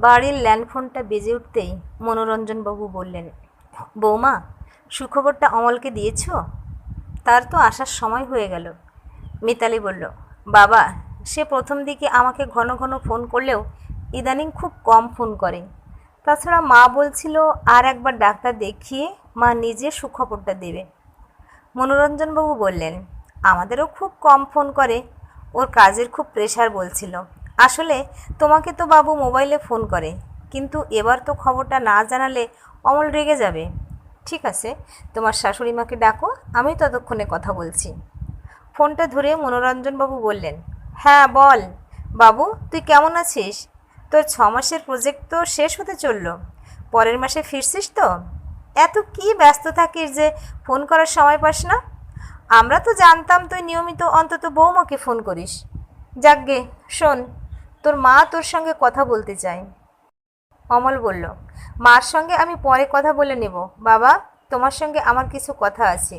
বাড়ির ল্যান্ডফোনটা বেজে উঠতেই মনোরঞ্জনবাবু বললেন, বৌমা, সুখবরটা অমলকে দিয়েছ? তার তো আসার সময় হয়ে গেল। মিতালি বলল, বাবা, সে প্রথম দিকে আমাকে ঘন ঘন ফোন করলেও ইদানিং খুব কম ফোন করে। তাছাড়া মা বলছিল আর একবার ডাক্তার দেখিয়ে মা নিজে সুখবরটা দেবে। মনোরঞ্জনবাবু বললেন, আমাদেরও খুব কম ফোন করে, ওর কাজের খুব প্রেশার বলছিল। আসলে তোমাকে তো বাবু মোবাইলে ফোন করে, কিন্তু এবার তো খবরটা না জানালে অমল রেগে যাবে। ঠিক আছে, তোমার শাশুড়ি মাকে ডাকো, আমি ততক্ষণে কথা বলছি। ফোনটা ধরে মনোরঞ্জনবাবু বললেন হ্যাঁ বল। বাবু, তুই কেমন আছিস? তোর ছ মাসের প্রজেক্ট তো শেষ হতে চলল। পরের মাসে ফিরছিস তো? এত কি ব্যস্ত থাকিস যে ফোন করার সময় পাস না? আমরা তো জানতাম তুই নিয়মিত অন্তত বৌমাকে ফোন করিস। যাকগে শোন তোর মা তোর সঙ্গে কথা বলতে চায় অমল বলল, মার সঙ্গে আমি পরে কথা বলে নেব। বাবা, তোমার সঙ্গে আমার কিছু কথা আছে।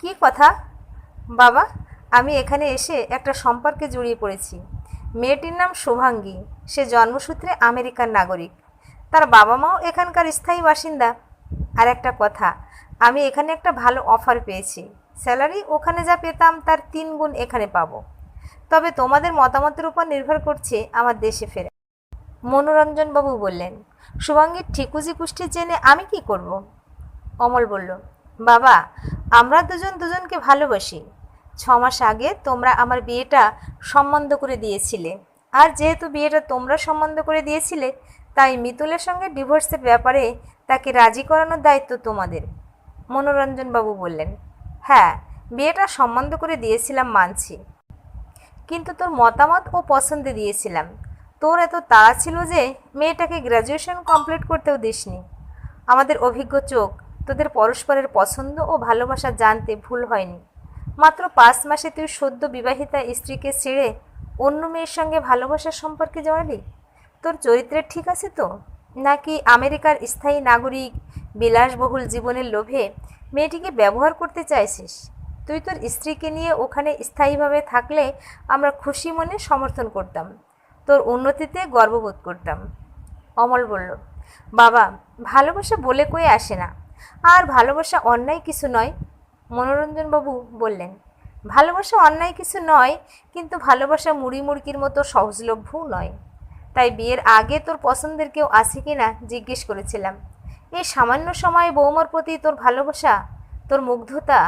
কি কথা? বাবা, আমি এখানে এসে একটা সম্পর্কে জড়িয়ে পড়েছি। মেয়েটির নাম শুভাঙ্গী। সে জন্মসূত্রে আমেরিকার নাগরিক। তার বাবা মাও এখানকার স্থায়ী বাসিন্দা। আর একটা কথা, আমি এখানে একটা ভালো অফার পেয়েছি। স্যালারি ওখানে যা পেতাম তার তিন গুণ এখানে পাবো। তবে তোমাদের মতামতের উপর নির্ভর করছে আমার দেশে ফেরা। মনোরঞ্জনবাবু বললেন, শুভাঙ্গীর ঠিকুজি কুষ্টি জেনে আমি কি করব? অমল বলল, বাবা, আমরা দুজন দুজনকে ভালোবাসি। ছ মাস আগে তোমরা আমার বিয়েটা সম্বন্ধ করে দিয়েছিলে। আর যেহেতু বিয়েটা তোমরা সম্বন্ধ করে দিয়েছিলে, তাই মিতুলের সঙ্গে ডিভোর্সের ব্যাপারে তাকে রাজি করানোর দায়িত্ব তোমাদের। মনোরঞ্জনবাবু বললেন হ্যাঁ বিয়েটা সম্বন্ধ করে দিয়েছিলাম মানছি। কিন্তু তোর মতামত ও পছন্দ দিয়েছিলাম। তোর এত তাড়া ছিল যে মেয়েটাকে গ্র্যাজুয়েশন কমপ্লিট করতেও দিসনি। আমাদের অভিজ্ঞ চোখ তোদের পরস্পরের পছন্দ ও ভালোবাসা জানতে ভুল হয়নি। মাত্র পাঁচ মাসে তুই সদ্য বিবাহিতা স্ত্রীকে ছেড়ে অন্য মেয়ের সঙ্গে ভালোবাসার সম্পর্কে জড়ালি? তোর চরিত্রের ঠিক আছে তো? নাকি আমেরিকার স্থায়ী নাগরিক, বিলাসবহুল জীবনের লোভে মেয়েটিকে ব্যবহার করতে চাইছিস? তুই তোর স্ত্রীকে নিয়ে ওখানে স্থায়ীভাবে থাকলে আমরা খুশি মনে সমর্থন করতাম। তোর উন্নতিতে গর্ববোধ করতাম। অমল বলল, বাবা, ভালোবাসা বলে কয়ে আসে না। আর ভালোবাসা অন্যায় কিছু নয়। মনোরঞ্জনবাবু বললেন, ভালোবাসা অন্যায় কিছু নয়, কিন্তু ভালোবাসা মুড়ি মুড়কির মতো সহজলভ্যও নয়। তাই বিয়ের আগে তোর পছন্দের কেউ আছে কি না জিজ্ঞেস করেছিলাম। এই সামান্য সময়ে বৌমার প্রতি তোর ভালোবাসা, তোর মুগ্ধতা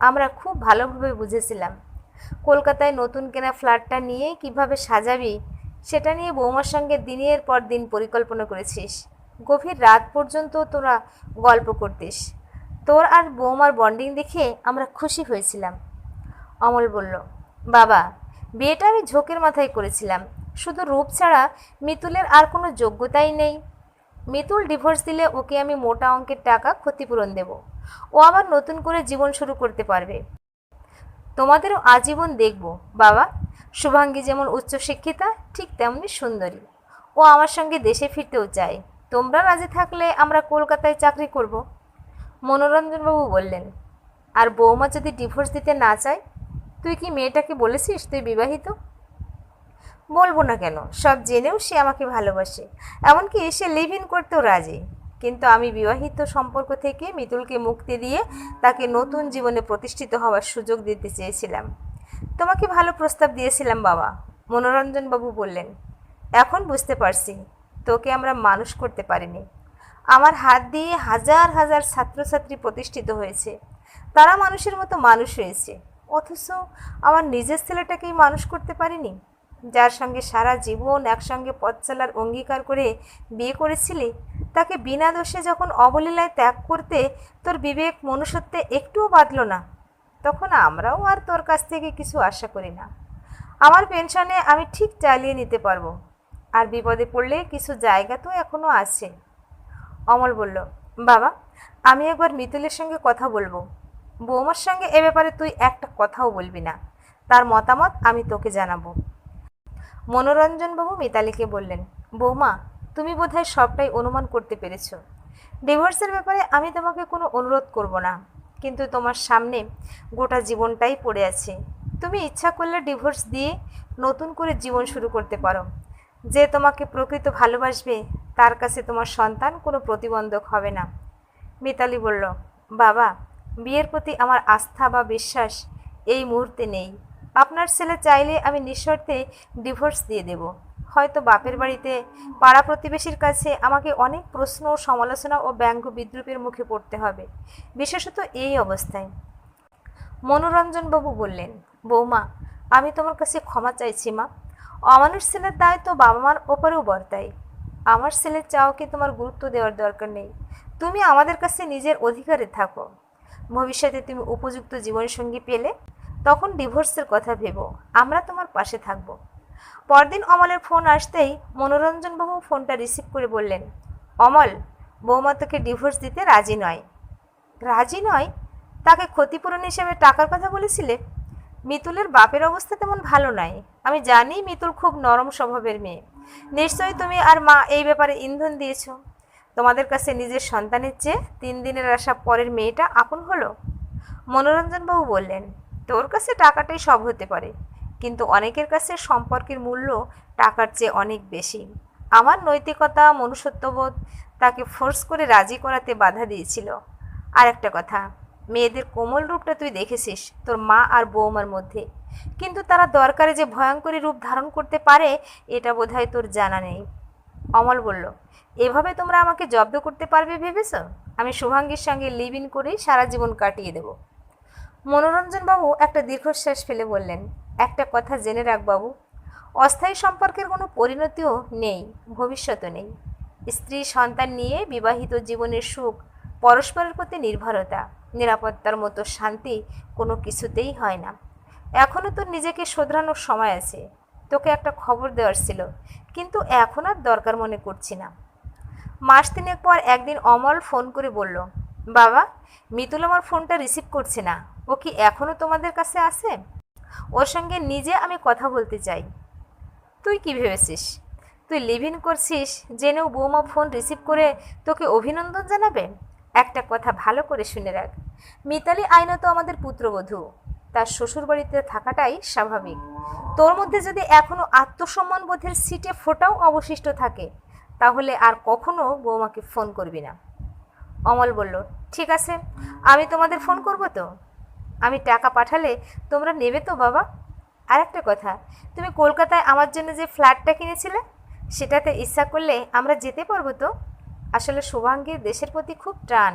আমরা খুব ভালোভাবে বুঝেছিলাম। কলকাতায় নতুন কেনা ফ্ল্যাটটা নিয়ে কীভাবে সাজাবি, সেটা নিয়ে বৌমার সঙ্গে দিনের পর দিন পরিকল্পনা করেছিস। গভীর রাত পর্যন্ত তোরা গল্প করতিস। তোর আর বৌমার বন্ডিং দেখে আমরা খুশি হয়েছিলাম। অমল বলল, বাবা, বিয়েটা আমি ঝোঁকের মাথায় করেছিলাম। শুধু রূপ ছাড়া মিতুলের আর কোনো যোগ্যতাই নেই। মিতুল ডিভোর্স দিলে ওকে আমি মোটা অঙ্কের টাকা ক্ষতিপূরণ দেব। ও আবার নতুন করে জীবন শুরু করতে পারবে। তোমাদেরও আজীবন দেখব, বাবা। শুভাঙ্গী যেমন উচ্চশিক্ষিতা ঠিক তেমনি সুন্দরী। ও আমার সঙ্গে দেশে ফিরতেও চায়। তোমরা রাজি থাকলে আমরা কলকাতায় চাকরি করব। মনোরঞ্জনবাবু বললেন, আর বৌমা যদি ডিভোর্স দিতে না চায়, তুই কি মেয়েটাকে বলেছিস তুই বিবাহিত? বলব না কেন, সব জেনেও সে আমাকে ভালোবাসে। এমনকি সে লিভ ইন করতেও রাজি। কিন্তু আমি বিবাহিত সম্পর্ক থেকে মিতুলকে মুক্তি দিয়ে তাকে নতুন জীবনে প্রতিষ্ঠিত হওয়ার সুযোগ দিতে চেয়েছিলাম। তোমাকে ভালো প্রস্তাব দিয়েছিলাম, বাবা মনোরঞ্জনবাবু বললেন। এখন বুঝতে পারছি, তোকে আমরা মানুষ করতে পারিনি। আমার হাত দিয়ে হাজার হাজার ছাত্রছাত্রী প্রতিষ্ঠিত হয়েছে। তারা মানুষের মতো মানুষ হয়েছে। অথচ আমার নিজের ছেলেটাকেই মানুষ করতে পারিনি? যার সঙ্গে সারা জীবন একসঙ্গে পথ চলার অঙ্গীকার করে বিয়ে করেছিলি? তাকে বিনা দোষে যখন অবলীলায় ত্যাগ করতে তোর বিবেক মনুষ্যত্বে একটুও বাঁধল না, তখন আমরাও আর তোর কাছ থেকে কিছু আশা করি না। আমার পেনশনে আমি ঠিক চালিয়ে নিতে পারব, আর বিপদে পড়লে কিছু জায়গা তো এখনও আছে। অমল বলল, বাবা, আমি একবার মিতুলের সঙ্গে কথা বলব। বৌমার সঙ্গে এ ব্যাপারে তুই একটা কথাও বলবি না। তার মতামত আমি তোকে জানাব। মনোরঞ্জনবাবু মিতালিকে বললেন, বৌমা, তুমি বোধহয় সবটাই অনুমান করতে পেরেছ। ডিভোর্সের ব্যাপারে আমি তোমাকে কোনো অনুরোধ করব না, কিন্তু তোমার সামনে গোটা জীবনটাই পড়ে আছে। তুমি ইচ্ছা করলে ডিভোর্স দিয়ে নতুন করে জীবন শুরু করতে পারো। যে তোমাকে প্রকৃত ভালোবাসবে, তার কাছে তোমার সন্তান কোনো প্রতিবন্ধক হবে না। মিতালি বলল, বাবা, বিয়ের প্রতি আমার আস্থা বা বিশ্বাস এই মুহূর্তে নেই। আপনার ছেলে চাইলে আমি নিঃশর্তে ডিভোর্স দিয়ে দেব। হয়তো বাপের বাড়িতে পাড়া প্রতিবেশীর কাছে আমাকে অনেক প্রশ্ন, সমালোচনা ও ব্যঙ্গ বিদ্রুপের মুখে পড়তে হবে। বিশেষত এই অবস্থায়। মনোরঞ্জনবাবু বললেন, বৌমা, আমি তোমার কাছে ক্ষমা চাইছি মা। অমানুষ ছেলের দায় তো বাবা মার ওপরেও বর্তায়। আমার ছেলের চাওকে তোমার গুরুত্ব দেওয়ার দরকার নেই। তুমি আমাদের কাছে নিজের অধিকারে থাকো। ভবিষ্যতে তুমি উপযুক্ত জীবনসঙ্গী পেলে তখন ডিভোর্সের কথা ভেবো, আমরা তোমার পাশে থাকব। পরদিন অমলের ফোন আসতেই মনোরঞ্জনবাবু ফোনটা রিসিভ করে বললেন, অমল, বৌমা তোকে ডিভোর্স দিতে রাজি নয়। রাজি নয়? তাকে ক্ষতিপূরণ হিসেবে টাকার কথা বলেছিলে? মিতুলের বাপের অবস্থা তেমন ভালো নয়। আমি জানি মিতুল খুব নরম স্বভাবের মেয়ে। নিশ্চয়ই তুমি আর মা এই ব্যাপারে ইন্ধন দিয়েছ। তোমাদের কাছে নিজের সন্তানের চেয়ে তিন দিনের আসা পরের মেয়েটা আপন হলো? মনোরঞ্জনবাবু বললেন তোর কাছে টাকাটাই সব হতে পারে। কিন্তু অনেকের কাছে সম্পর্কের মূল্য টাকার চেয়ে অনেক বেশি। আমার নৈতিকতা, মনুষ্যত্ববোধ তাকে ফোর্স করে রাজি করাতে বাধা দিয়েছিল। আর একটা কথা, মেয়েদের কোমল রূপটা তুই দেখেছিস তোর মা আর বৌমার মধ্যে। কিন্তু তারা দরকারে যে ভয়ঙ্করী রূপ ধারণ করতে পারে, এটা বোধহয় তোর জানা নেই। অমল বলল, এভাবে তোমরা আমাকে জব্দ করতে পারবে ভেবেছ? আমি শুভাঙ্গীর সঙ্গে লিভ ইন করেই সারা জীবন কাটিয়ে দেব। মনোরঞ্জনবাবু একটা দীর্ঘশ্বাস ফেলে বললেন, একটা কথা জেনে রাখ বাবু, অস্থায়ী সম্পর্কের কোনো পরিণতিও নেই, ভবিষ্যতও নেই। স্ত্রী, সন্তান নিয়ে বিবাহিত জীবনের সুখ পরস্পরের প্রতি নির্ভরতা, নিরাপত্তার মতো শান্তি কোনো কিছুতেই হয় না। এখনও তোর নিজেকে শোধরানোর সময় আছে, তোকে একটা খবর দেওয়ার ছিল, কিন্তু এখন আর দরকার মনে করছি না। মাস তিনেক পর একদিন অমল ফোন করে বলল, বাবা, মিতুল আমার ফোনটা রিসিভ করছে না। ও কি এখনও তোমাদের কাছে আছে? ওর সঙ্গে নিজে আমি কথা বলতে চাই। তুই কি ভেবেছিস? তুই লিভ ইন করছিস জেনেও বৌমা ফোন রিসিভ করে তোকে অভিনন্দন জানাবে? একটা কথা ভালো করে শুনে রাখ। মিতালি আইনত আমাদের পুত্রবধূ। তার শ্বশুরবাড়িতে থাকাটাই স্বাভাবিক। তোর মধ্যে যদি এখনও আত্মসম্মান বোধের সিটে ফোটাও অবশিষ্ট থাকে, তাহলে আর কখনো বৌমাকে ফোন করবি না। অমল বলল, ঠিক আছে, আমি তোমাদের ফোন করব তো? আমি টাকা পাঠালে তোমরা নেবে তো বাবা? আর একটা কথা, তুমি কলকাতায় আমার জন্য যে ফ্ল্যাটটা কিনেছিলে, সেটাতে ইচ্ছা করলে আমরা যেতে পারব তো? আসলে শুভাঙ্গীর দেশের প্রতি খুব টান।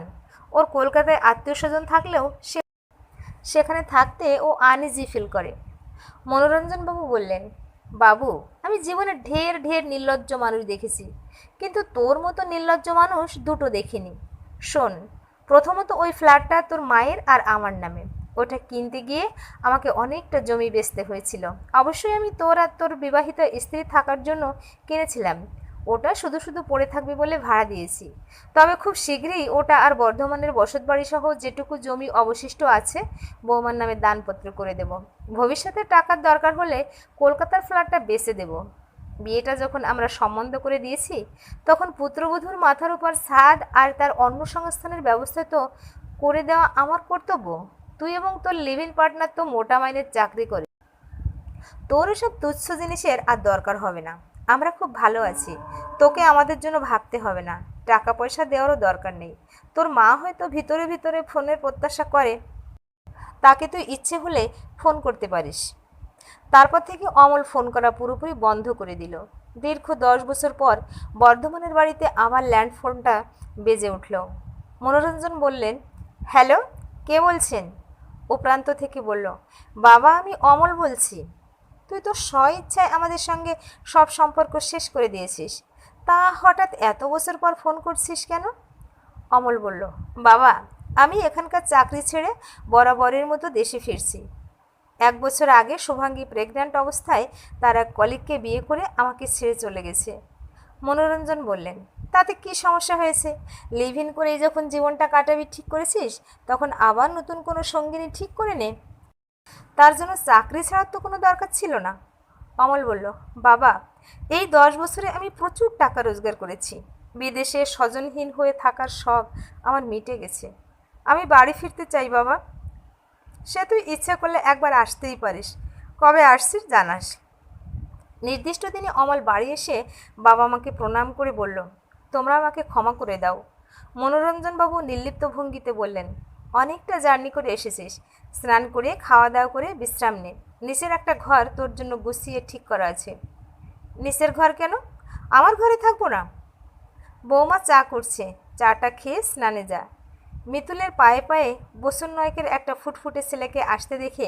ওর কলকাতায় আত্মীয় স্বজন থাকলেও সে সেখানে থাকতে ও আনইজি ফিল করে। মনোরঞ্জনবাবু বললেন, বাবু, আমি জীবনে ঢের ঢের নির্লজ্জ মানুষ দেখেছি, কিন্তু তোর মতো নির্লজ্জ মানুষ দুটো দেখিনি। শোন, প্রথমত ওই ফ্ল্যাটটা তোর মায়ের আর আমার নামে। ওটা কিনতে গিয়ে আমাকে অনেকটা জমি বেচতে হয়েছিল। অবশ্যই আমি তোর আর তোর বিবাহিত স্ত্রী থাকার জন্য কিনেছিলাম। ওটা শুধু শুধু পড়ে থাকবে বলে ভাড়া দিয়েছি। তবে খুব শীঘ্রই ওটা আর বর্ধমানের বসতবাড়ি সহ যেটুকু জমি অবশিষ্ট আছে, বৌমার নামে দানপত্র করে দেব। ভবিষ্যতে টাকার দরকার হলে কলকাতার ফ্ল্যাটটা বেচে দেব। বিয়েটা যখন আমরা সম্বন্ধ করে দিয়েছি, তখন পুত্রবধূর মাথার উপর ছাদ আর তার অন্য সংস্থানের ব্যবস্থা তো করে দেওয়া আমার কর্তব্য। তুই এবং তোর লিভিং পার্টনার তো মোটা মাইনের চাকরি করে। তোর এসব তুচ্ছ জিনিসের আর দরকার হবে না। আমরা খুব ভালো আছি। তোকে আমাদের জন্য ভাবতে হবে না। টাকা পয়সা দেওয়ারও দরকার নেই। তোর মা হয়তো ভিতরে ভিতরে ফোনের প্রত্যাশা করে। তাকে তুই ইচ্ছে হলে ফোন করতে পারিস। তারপর থেকে অমল ফোন করা পুরোপুরি বন্ধ করে দিল। দীর্ঘ দশ বছর পর বর্ধমানের বাড়িতে আমার ল্যান্ড ফোনটা বেজে উঠল। মনোরঞ্জন বললেন, হ্যালো, কে বলছেন? ও প্রান্ত থেকে বলল, বাবা, আমি অমল বলছি। তুই তো স্ব ইচ্ছায় আমাদের সঙ্গে সব সম্পর্ক শেষ করে দিয়েছিস। তা হঠাৎ এত বছর পর ফোন করছিস কেন? অমল বলল, বাবা, আমি এখানকার চাকরি ছেড়ে বরাবরের মতো দেশে ফিরছি। এক বছর আগে শুভাঙ্গী প্রেগন্যান্ট অবস্থায় তার এক কলিগকে বিয়ে করে আমাকে ছেড়ে চলে গেছে। মনোরঞ্জন বললেন তাতে কি সমস্যা হয়েছে? লিভ ইন করে যখন জীবনটা কাটাবি ঠিক করেছিস, তখন আবার নতুন কোনো সঙ্গিনী ঠিক করে নে। তার জন্য চাকরি ছাড়ার তো কোনো দরকার ছিল না। অমল বলল, বাবা, এই দশ বছরে আমি প্রচুর টাকা রোজগার করেছি। বিদেশে স্বজনহীন হয়ে থাকার শখ আমার মিটে গেছে। আমি বাড়ি ফিরতে চাই, বাবা। সে তুই ইচ্ছা করলে একবার আসতেই পারিস। কবে আসছিস জানাস। নির্দিষ্ট দিনে অমল বাড়ি এসে বাবা মাকে প্রণাম করে বলল তোমরা আমাকে ক্ষমা করে দাও। মনোরঞ্জনবাবু নির্লিপ্ত ভঙ্গিতে বললেন, অনেকটা জার্নি করে এসেছিস। স্নান করে খাওয়া দাওয়া করে বিশ্রাম নে। নিচের একটা ঘর তোর জন্য গুছিয়ে ঠিক করা আছে। নিচের ঘর কেন? আমার ঘরে থাকব না? বৌমা চা করছে, চাটা খেয়ে স্নানে যা। মিতুলের পায়ে পায়ে বসুন নায়কের একটা ফুটফুটে ছেলেকে আসতে দেখে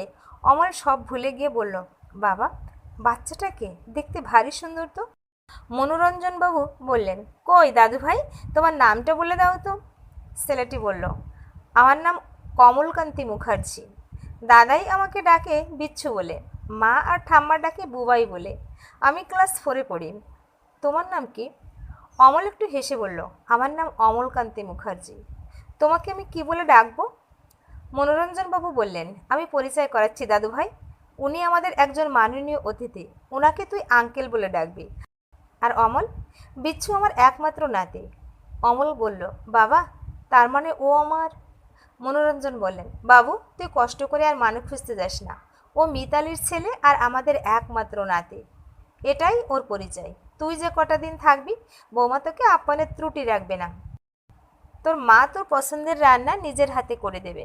অমল সব ভুলে গিয়ে বলল, বাবা, বাচ্চাটাকে দেখতে ভারী সুন্দর তো? মনোরঞ্জনবাবু বললেন, কই দাদু ভাই তোমার নামটা বলে দাও তো। ছেলেটি বলল, আমার নাম কমলকান্তি মুখার্জি। দাদাই আমাকে ডাকে বিচ্ছু বলে, মা আর ঠাম্মা ডাকে বুবাই বলে। আমি ক্লাস ফোরে পড়ি। তোমার নাম কি? অমল একটু হেসে বলল, আমার নাম অমলকান্তি মুখার্জি। তোমাকে আমি কি বলে ডাকবো? মনোরঞ্জনবাবু বললেন, আমি পরিচয় করাচ্ছি দাদু ভাই উনি আমাদের একজন মাননীয় অতিথি। ওনাকে তুই আঙ্কেল বলে ডাকবি। আর অমল, বিচ্ছু আমার একমাত্র নাতি। অমল বলল, বাবা, তার মানে ও আমার? মনোরঞ্জন বললেন, বাবু, তুই কষ্ট করে আর মানুষ খুঁজতে যাস না। ও মিতালির ছেলে আর আমাদের একমাত্র নাতি। এটাই ওর পরিচয়। তুই যে কটা দিন থাকবি, বৌমা তোকে আপ্যানের ত্রুটি রাখবে না। তোর মা তোর পছন্দের রান্না নিজের হাতে করে দেবে।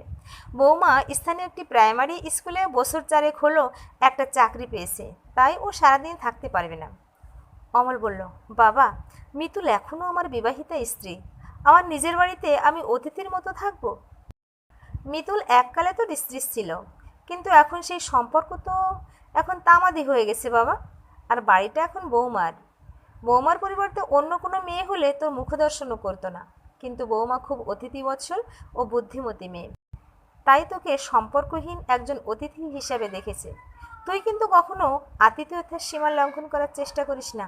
বৌমা স্থানীয় একটি প্রাইমারি স্কুলে বছর চারেক হলো একটা চাকরি পেয়েছে। তাই ও সারাদিন থাকতে পারবে না। অমল বলল, বাবা, মিতুল এখনও আমার বিবাহিতা স্ত্রী। আমার নিজের বাড়িতে আমি অতিথির মতো থাকব? মিতুল এককালে তো স্ত্রী ছিল, কিন্তু এখন সেই সম্পর্ক তো এখন তামাদি হয়ে গেছে, বাবা। আর বাড়িটা এখন বৌমার। বৌমার পরিবর্তে অন্য কোনো মেয়ে হলে তোর মুখদর্শনও করতো না। কিন্তু বৌমা খুব অতিথি বৎসল ও বুদ্ধিমতী মেয়ে। তাই তোকে সম্পর্কহীন একজন অতিথি হিসাবে দেখেছে। তুই কিন্তু কখনো আতিথেয়তার সীমা লঙ্ঘন করার চেষ্টা করিস না।